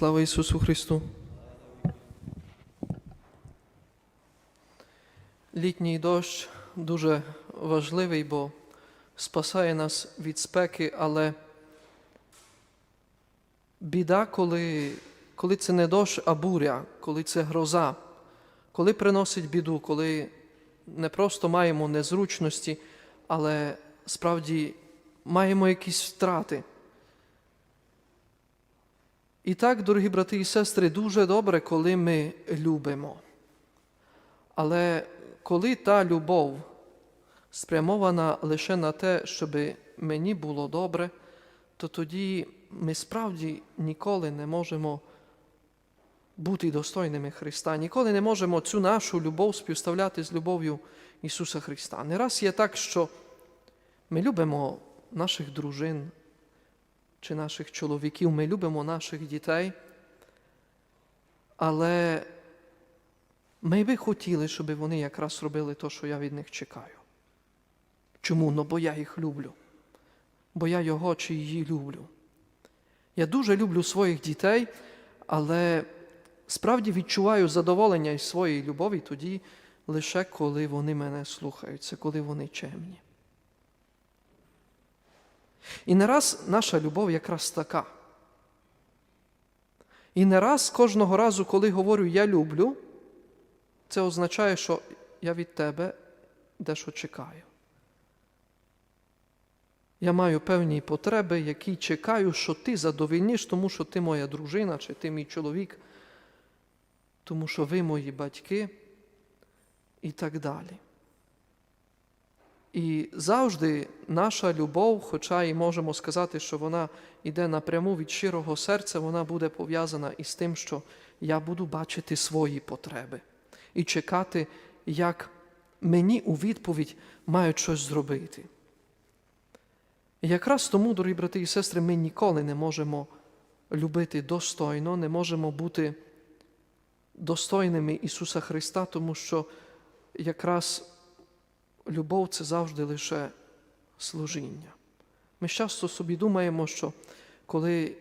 Слава Ісусу Христу! Літній дощ дуже важливий, бо спасає нас від спеки, але біда, коли, коли це не дощ, а буря, коли це гроза, коли приносить біду, коли не просто маємо незручності, але справді маємо якісь втрати. І так, дорогі брати і сестри, дуже добре, коли ми любимо. Але коли та любов спрямована лише на те, щоб мені було добре, то тоді ми справді ніколи не можемо бути достойними Христа, ніколи не можемо цю нашу любов співставляти з любов'ю Ісуса Христа. Не раз є так, що ми любимо наших дружин, чи наших чоловіків, ми любимо наших дітей, але ми би хотіли, щоб вони якраз робили те, що я від них чекаю. Чому? Ну, бо я їх люблю, бо я його чи її люблю. Я дуже люблю своїх дітей, але справді відчуваю задоволення із своєї любові тоді лише коли вони мене слухаються, коли вони чемні. І не раз наша любов якраз така. І не раз кожного разу, коли говорю я люблю, це означає, що я від тебе дещо чекаю. Я маю певні потреби, які чекаю, що ти задовільниш, тому що ти моя дружина, чи ти мій чоловік, тому що ви мої батьки і так далі. І завжди наша любов, хоча і можемо сказати, що вона йде напряму від щирого серця, вона буде пов'язана із тим, що я буду бачити свої потреби і чекати, як мені у відповідь мають щось зробити. І якраз тому, дорогі брати і сестри, ми ніколи не можемо любити достойно, не можемо бути достойними Ісуса Христа, тому що якраз любов це завжди лише служіння. Ми часто собі думаємо, що коли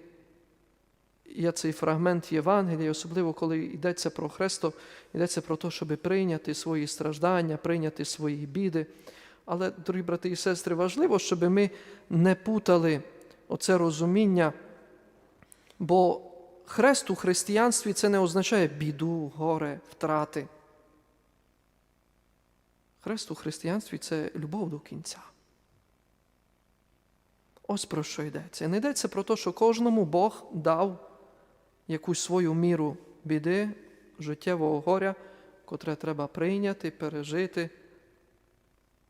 є цей фрагмент Євангелія, особливо коли йдеться про Христо, йдеться про те, щоб прийняти свої страждання, прийняти свої біди. Але, дорогі брати і сестри, важливо, щоб ми не путали оце розуміння, бо хрест у християнстві це не означає біду, горе, втрати. Хрест у християнстві це любов до кінця. Ось про що йдеться. Не йдеться про те, що кожному Бог дав якусь свою міру біди, життєвого горя, котре треба прийняти, пережити,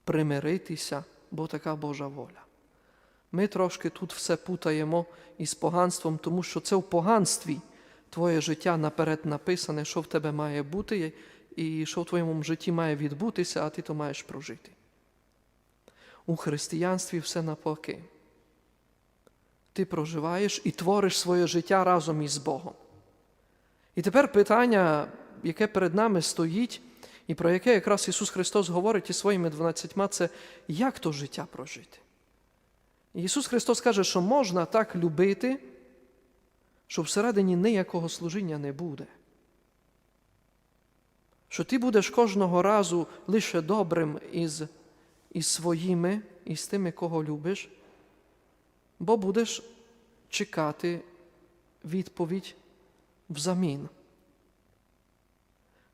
примиритися, бо така Божа воля. Ми трошки тут все путаємо із поганством, тому що це в поганстві твоє життя наперед написане, що в тебе має бути і що в твоєму житті має відбутися, а ти то маєш прожити. У християнстві все навпаки. Ти проживаєш і твориш своє життя разом із Богом. І тепер питання, яке перед нами стоїть, і про яке якраз Ісус Христос говорить із своїми дванадцятьма, це як то життя прожити. Ісус Христос каже, що можна так любити, що всередині ніякого служіння не буде що ти будеш кожного разу лише добрим із, із своїми, із тими, кого любиш, бо будеш чекати відповідь взамін.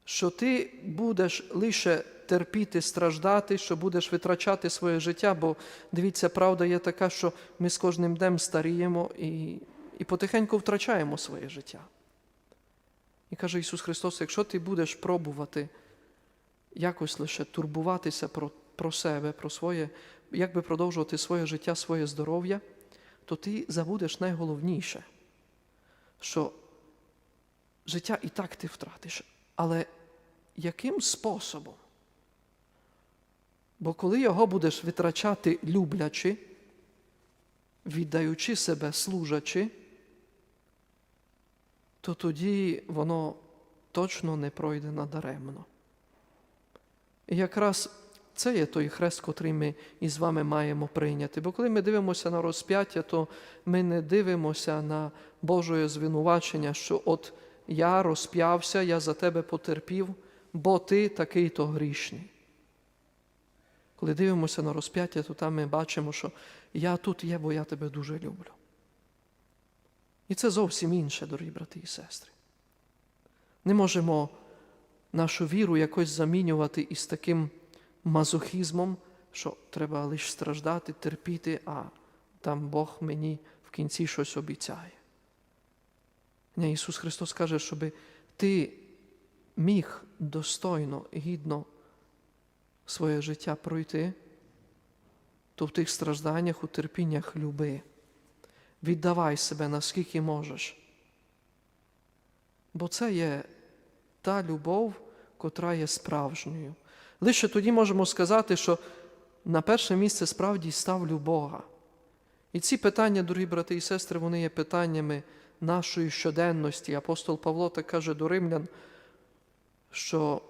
Що ти будеш лише терпіти, страждати, що будеш витрачати своє життя, бо дивіться, правда є така, що ми з кожним днем старіємо і, і потихеньку втрачаємо своє життя. І каже Ісус Христос, якщо ти будеш пробувати якось лише турбуватися про про себе, про своє, як би продовжувати своє життя, своє здоров'я, то ти забудеш найголовніше, що життя і так ти втратиш. Але яким способом? Бо коли його будеш витрачати люблячи, віддаючи себе служачи, то тоді воно точно не пройде надаремно. І якраз це є той хрест, котрий ми із вами маємо прийняти. Бо коли ми дивимося на розп'яття, то ми не дивимося на Божое звинувачення, що от я розп'явся, я за тебе потерпів, бо ти такий то грішний. Коли дивимося на розп'яття, то там ми бачимо, що я тут є, бо я тебе дуже люблю. І це зовсім інше, дорогі брати і сестри. Не можемо нашу віру якось замінювати із таким мазохізмом, що треба лише страждати, терпіти, а там Бог мені в кінці щось обіцяє. Ні, Ісус Христос каже, щоб ти міг достойно, гідно своє життя пройти, то в тих стражданнях, у терпіннях люби. Віддавай себе наскільки можеш. Бо це є та любов, котра є справжньою. Лише тоді можемо сказати, що на перше місце справді ставлю Бога. І ці питання, дорогі брати і сестри, вони є питаннями нашої щоденності. Апостол Павло так каже до римлян, що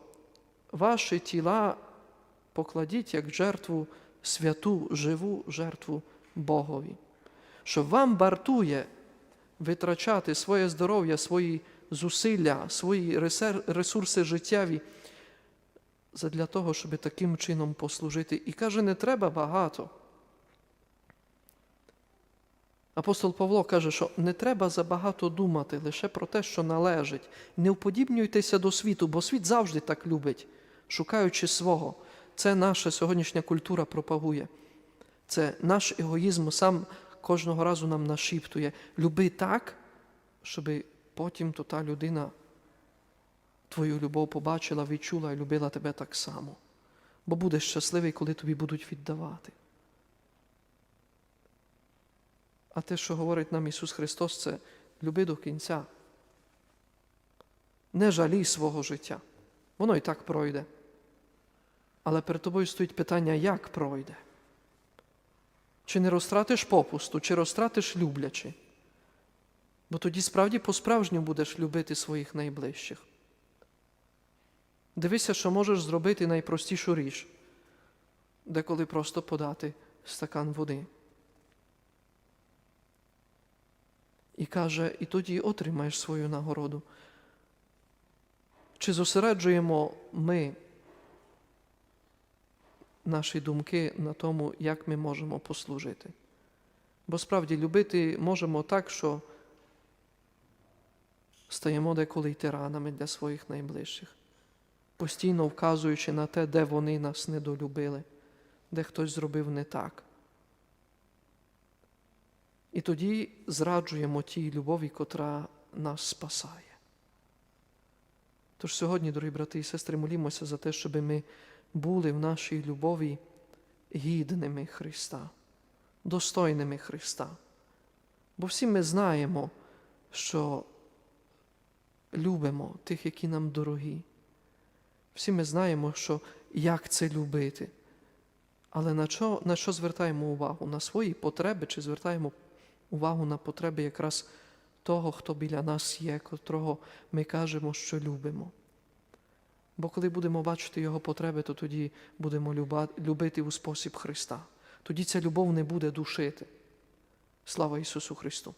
ваші тіла покладіть як жертву святу, живу жертву Богові, що вам вартує витрачати своє здоров'я, свої зусилля, свої ресурси життєві для того, щоб таким чином послужити. І каже, не треба багато. Апостол Павло каже, що не треба забагато думати лише про те, що належить. Не вподібнюйтеся до світу, бо світ завжди так любить, шукаючи свого. Це наша сьогоднішня культура пропагує. Це наш егоїзм сам кожного разу нам нашіптує. Люби так, щоб потім то та людина твою любов побачила, відчула і любила тебе так само. Бо будеш щасливий, коли тобі будуть віддавати. А те, що говорить нам Ісус Христос, це люби до кінця. Не жалій свого життя. Воно і так пройде. Але перед тобою стоїть питання, як пройде? Чи не розтратиш попусту, чи розтратиш люблячи? Бо тоді справді по-справжньому будеш любити своїх найближчих. Дивися, що можеш зробити найпростішу річ, деколи просто подати стакан води. І каже, і тоді отримаєш свою нагороду. Чи зосереджуємо ми наші думки на тому, як ми можемо послужити? Бо справді любити можемо так, що стаємо деколи тиранами для своїх найближчих, постійно вказуючи на те, де вони нас недолюбили, де хтось зробив не так. І тоді зраджуємо тій любові, котра нас спасає. Тож сьогодні, дорогі брати і сестри, молімося за те, щоб ми були в нашій любові гідними Христа, достойними Христа. Бо всі ми знаємо, що любимо тих, які нам дорогі. Всі ми знаємо, що як це любити. Але на що, на що звертаємо увагу? На свої потреби чи звертаємо увагу на потреби якраз того, хто біля нас є, котрого ми кажемо, що любимо. Бо коли будемо бачити Його потреби, то тоді будемо любити у спосіб Христа. Тоді ця любов не буде душити. Слава Ісусу Христу!